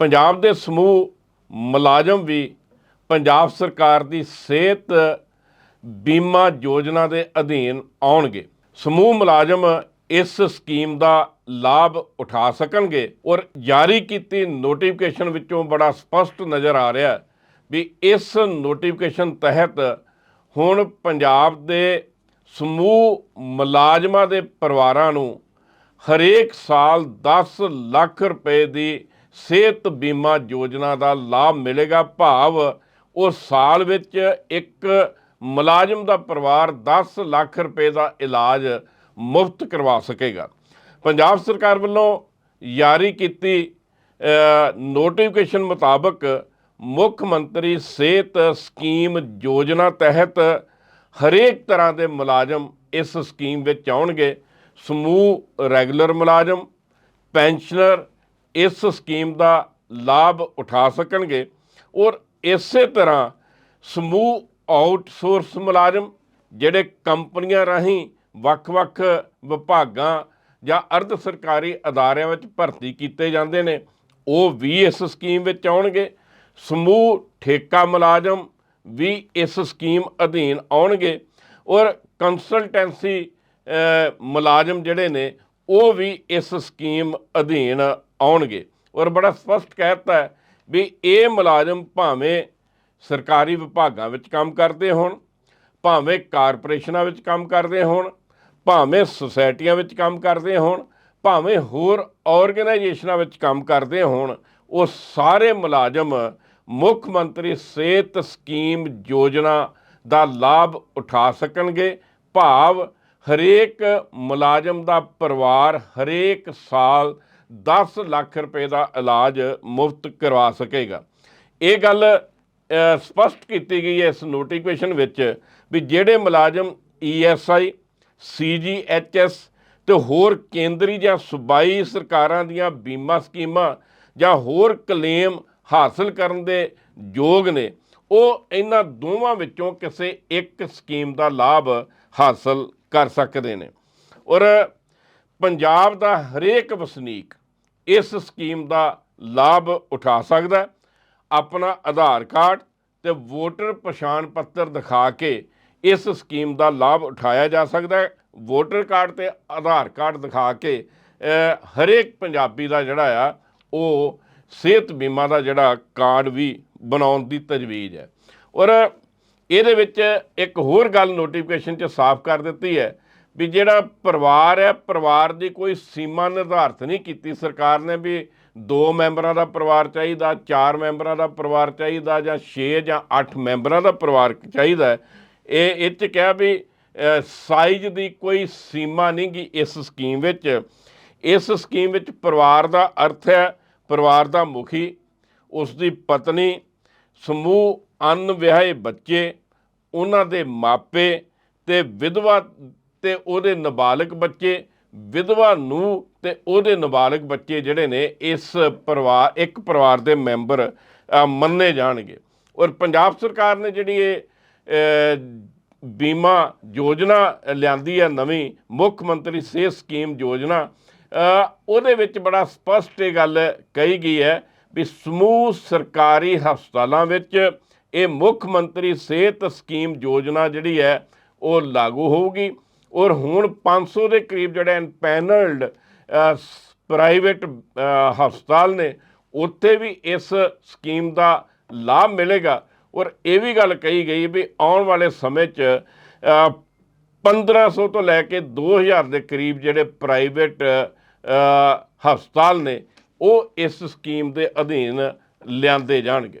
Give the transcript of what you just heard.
ਪੰਜਾਬ ਦੇ ਸਮੂਹ ਮੁਲਾਜ਼ਮ ਵੀ ਪੰਜਾਬ ਸਰਕਾਰ ਦੀ ਸਿਹਤ ਬੀਮਾ ਯੋਜਨਾ ਦੇ ਅਧੀਨ ਆਉਣਗੇ। ਸਮੂਹ ਮੁਲਾਜ਼ਮ ਇਸ ਸਕੀਮ ਦਾ ਲਾਭ ਉਠਾ ਸਕਣਗੇ ਔਰ ਜਾਰੀ ਕੀਤੀ ਨੋਟੀਫਿਕੇਸ਼ਨ ਵਿੱਚੋਂ ਬੜਾ ਸਪਸ਼ਟ ਨਜ਼ਰ ਆ ਰਿਹਾ ਵੀ ਇਸ ਨੋਟੀਫਿਕੇਸ਼ਨ ਤਹਿਤ ਹੁਣ ਪੰਜਾਬ ਦੇ ਸਮੂਹ ਮੁਲਾਜ਼ਮਾਂ ਦੇ ਪਰਿਵਾਰਾਂ ਨੂੰ ਹਰੇਕ ਸਾਲ 10 ਲੱਖ ਰੁਪਏ ਦੀ ਸਿਹਤ ਬੀਮਾ ਯੋਜਨਾ ਦਾ ਲਾਭ ਮਿਲੇਗਾ ਭਾਵ ਉਹ ਸਾਲ ਵਿੱਚ ਇੱਕ ਮੁਲਾਜ਼ਮ ਦਾ ਪਰਿਵਾਰ 10 ਲੱਖ ਰੁਪਏ ਦਾ ਇਲਾਜ ਮੁਫਤ ਕਰਵਾ ਸਕੇਗਾ। ਪੰਜਾਬ ਸਰਕਾਰ ਵੱਲੋਂ ਜਾਰੀ ਕੀਤੀ ਨੋਟੀਫਿਕੇਸ਼ਨ ਮੁਤਾਬਕ ਮੁੱਖ ਮੰਤਰੀ ਸਿਹਤ ਸਕੀਮ ਯੋਜਨਾ ਤਹਿਤ ਹਰੇਕ ਤਰ੍ਹਾਂ ਦੇ ਮੁਲਾਜ਼ਮ ਇਸ ਸਕੀਮ ਵਿੱਚ ਆਉਣਗੇ। ਸਮੂਹ ਰੈਗੂਲਰ ਮੁਲਾਜ਼ਮ, ਪੈਨਸ਼ਨਰ ਇਸ ਸਕੀਮ ਦਾ ਲਾਭ ਉਠਾ ਸਕਣਗੇ ਔਰ ਇਸੇ ਤਰ੍ਹਾਂ ਸਮੂਹ ਆਊਟਸੋਰਸ ਮੁਲਾਜ਼ਮ ਜਿਹੜੇ ਕੰਪਨੀਆਂ ਰਾਹੀਂ ਵੱਖ-ਵੱਖ ਵਿਭਾਗਾਂ ਜਾਂ ਅਰਧ ਸਰਕਾਰੀ ਅਦਾਰਿਆਂ ਵਿੱਚ ਭਰਤੀ ਕੀਤੇ ਜਾਂਦੇ ਨੇ, ਉਹ ਵੀ ਇਸ ਸਕੀਮ ਵਿੱਚ ਆਉਣਗੇ। ਸਮੂਹ ਠੇਕਾ ਮੁਲਾਜ਼ਮ ਵੀ ਇਸ ਸਕੀਮ ਅਧੀਨ ਆਉਣਗੇ ਔਰ ਕੰਸਲਟੈਂਸੀ ਮੁਲਾਜ਼ਮ ਜਿਹੜੇ ਨੇ ਉਹ ਵੀ ਇਸ ਸਕੀਮ ਅਧੀਨ ਆਉਣਗੇ। ਔਰ ਬੜਾ ਸਪਸ਼ਟ ਕਹਿਤਾ ਹੈ ਵੀ ਇਹ ਮੁਲਾਜ਼ਮ ਭਾਵੇਂ ਸਰਕਾਰੀ ਵਿਭਾਗਾਂ ਵਿੱਚ ਕੰਮ ਕਰਦੇ ਹੋਣ, ਭਾਵੇਂ ਕਾਰਪੋਰੇਸ਼ਨਾਂ ਵਿੱਚ ਕੰਮ ਕਰਦੇ ਹੋਣ, ਭਾਵੇਂ ਸੁਸਾਇਟੀਆਂ ਵਿੱਚ ਕੰਮ ਕਰਦੇ ਹੋਣ, ਭਾਵੇਂ ਹੋਰ ਆਰਗੇਨਾਈਜੇਸ਼ਨਾਂ ਵਿੱਚ ਕੰਮ ਕਰਦੇ ਹੋਣ, ਉਹ ਸਾਰੇ ਮੁਲਾਜ਼ਮ ਮੁੱਖ ਮੰਤਰੀ ਸਿਹਤ ਸਕੀਮ ਯੋਜਨਾ ਦਾ ਲਾਭ ਉਠਾ ਸਕਣਗੇ। ਭਾਵ ਹਰੇਕ ਮੁਲਾਜ਼ਮ ਦਾ ਪਰਿਵਾਰ ਹਰੇਕ ਸਾਲ 10 ਲੱਖ ਰੁਪਏ ਦਾ ਇਲਾਜ ਮੁਫਤ ਕਰਵਾ ਸਕੇਗਾ। ਇਹ ਗੱਲ ਅ, ਸਪਸ਼ਟ ਕੀਤੀ ਗਈ ਹੈ ਇਸ ਨੋਟੀਫਿਕੇਸ਼ਨ ਵਿੱਚ ਵੀ ਜਿਹੜੇ ਮੁਲਾਜ਼ਮ ਈਐਸਆਈ ਸੀਜੀਐਚਐਸ ਤੇ ਹੋਰ ਕੇਂਦਰੀ ਜਾਂ ਸੂਬਾਈ ਸਰਕਾਰਾਂ ਦੀਆਂ ਬੀਮਾ ਸਕੀਮਾਂ ਜਾਂ ਹੋਰ ਕਲੇਮ ਹਾਸਲ ਕਰਨ ਦੇ ਯੋਗ ਨੇ ਉਹ ਇਹਨਾਂ ਦੋਵਾਂ ਵਿੱਚੋਂ ਕਿਸੇ ਇੱਕ ਸਕੀਮ ਦਾ ਲਾਭ ਹਾਸਲ ਕਰ ਸਕਦੇ ਨੇ। ਔਰ ਪੰਜਾਬ ਦਾ ਹਰੇਕ ਵਸਨੀਕ ਇਸ ਸਕੀਮ ਦਾ ਲਾਭ ਉਠਾ ਸਕਦਾ ਆਪਣਾ ਆਧਾਰ ਕਾਰਡ ਤੇ ਵੋਟਰ ਪਛਾਣ ਪੱਤਰ ਦਿਖਾ ਕੇ ਇਸ ਸਕੀਮ ਦਾ ਲਾਭ ਉਠਾਇਆ ਜਾ ਸਕਦਾ ਹੈ। ਵੋਟਰ ਕਾਰਡ ਤੇ ਆਧਾਰ ਕਾਰਡ ਦਿਖਾ ਕੇ ਹਰੇਕ ਪੰਜਾਬੀ ਦਾ ਜਿਹੜਾ ਆ, ਉਹ ਸਿਹਤ ਬੀਮਾ ਦਾ ਜਿਹੜਾ ਕਾਰਡ ਵੀ ਬਣਾਉਣ ਦੀ ਤਜਵੀਜ਼ ਹੈ। ਔਰ ਇਹਦੇ ਵਿੱਚ ਇੱਕ ਹੋਰ ਗੱਲ ਨੋਟੀਫਿਕੇਸ਼ਨ 'ਚ ਸਾਫ਼ ਕਰ ਦਿੱਤੀ ਹੈ ਵੀ ਜਿਹੜਾ ਪਰਿਵਾਰ ਹੈ, ਪਰਿਵਾਰ ਦੀ ਕੋਈ ਸੀਮਾ ਨਿਰਧਾਰਤ ਨਹੀਂ ਕੀਤੀ। ਸਰਕਾਰ ਨੇ ਵੀ ਦੋ ਮੈਂਬਰਾਂ ਦਾ ਪਰਿਵਾਰ ਚਾਹੀਦਾ, ਚਾਰ ਮੈਂਬਰਾਂ ਦਾ ਪਰਿਵਾਰ ਚਾਹੀਦਾ ਜਾਂ 6 ਜਾਂ 8 ਮੈਂਬਰਾਂ ਦਾ ਪਰਿਵਾਰ ਚਾਹੀਦਾ ਇਹ ਇਹ 'ਚ ਕਿਹਾ ਵੀ ਸਾਈਜ਼ ਦੀ ਕੋਈ ਸੀਮਾ ਨਹੀਂ ਗੀ ਇਸ ਸਕੀਮ ਵਿੱਚ। ਇਸ ਸਕੀਮ ਵਿੱਚ ਪਰਿਵਾਰ ਦਾ ਅਰਥ ਹੈ, ਪਰਿਵਾਰ ਦਾ ਮੁਖੀ ਉਸ ਦੀ ਪਤਨੀ, ਸਮੂਹ ਅਨਵਿਆਹੇ ਬੱਚੇ, ਉਹਨਾਂ ਦੇ ਮਾਪੇ ਤੇ ਵਿਧਵਾ ਤੇ ਉਹਦੇ ਨਾਬਾਲਗ ਬੱਚੇ, ਵਿਧਵਾ ਨੂੰ ਤੇ ਉਹਦੇ ਨਾਬਾਲਗ ਬੱਚੇ ਜਿਹੜੇ ਨੇ, ਇਸ ਪਰਿਵਾਰ, ਇੱਕ ਪਰਿਵਾਰ ਦੇ ਮੈਂਬਰ ਮੰਨੇ ਜਾਣਗੇ। ਔਰ ਪੰਜਾਬ ਸਰਕਾਰ ਨੇ ਜਿਹੜੀ ਇਹ ਬੀਮਾ ਯੋਜਨਾ ਲਿਆਂਦੀ ਹੈ, ਨਵੀਂ ਮੁੱਖ ਮੰਤਰੀ ਸਿਹਤ ਸਕੀਮ ਯੋਜਨਾ ਉਹਦੇ ਵਿੱਚ ਬੜਾ ਸਪਸ਼ਟ ਇਹ ਗੱਲ ਕਹੀ ਗਈ ਹੈ ਵੀ ਸਮੂਹ ਸਰਕਾਰੀ ਹਸਪਤਾਲਾਂ ਵਿੱਚ ਇਹ ਮੁੱਖ ਮੰਤਰੀ ਸਿਹਤ ਸਕੀਮ ਯੋਜਨਾ ਜਿਹੜੀ ਹੈ ਉਹ ਲਾਗੂ ਹੋਊਗੀ। ਔਰ ਹੁਣ 500 ਦੇ ਕਰੀਬ ਜਿਹੜੇ ਪੈਨਲਡ ਪ੍ਰਾਈਵੇਟ ਹਸਪਤਾਲ ਨੇ ਉੱਥੇ ਵੀ ਇਸ ਸਕੀਮ ਦਾ ਲਾਭ ਮਿਲੇਗਾ। ਔਰ ਇਹ ਵੀ ਗੱਲ ਕਹੀ ਗਈ ਵੀ ਆਉਣ ਵਾਲੇ ਸਮੇਂ 'ਚ ਅ, 1500 ਤੋਂ ਲੈ ਕੇ 2000 ਦੇ ਕਰੀਬ ਜਿਹੜੇ ਪ੍ਰਾਈਵੇਟ ਹਸਪਤਾਲ ਨੇ ਉਹ ਇਸ ਸਕੀਮ ਦੇ ਅਧੀਨ ਲਿਆਂਦੇ ਜਾਣਗੇ।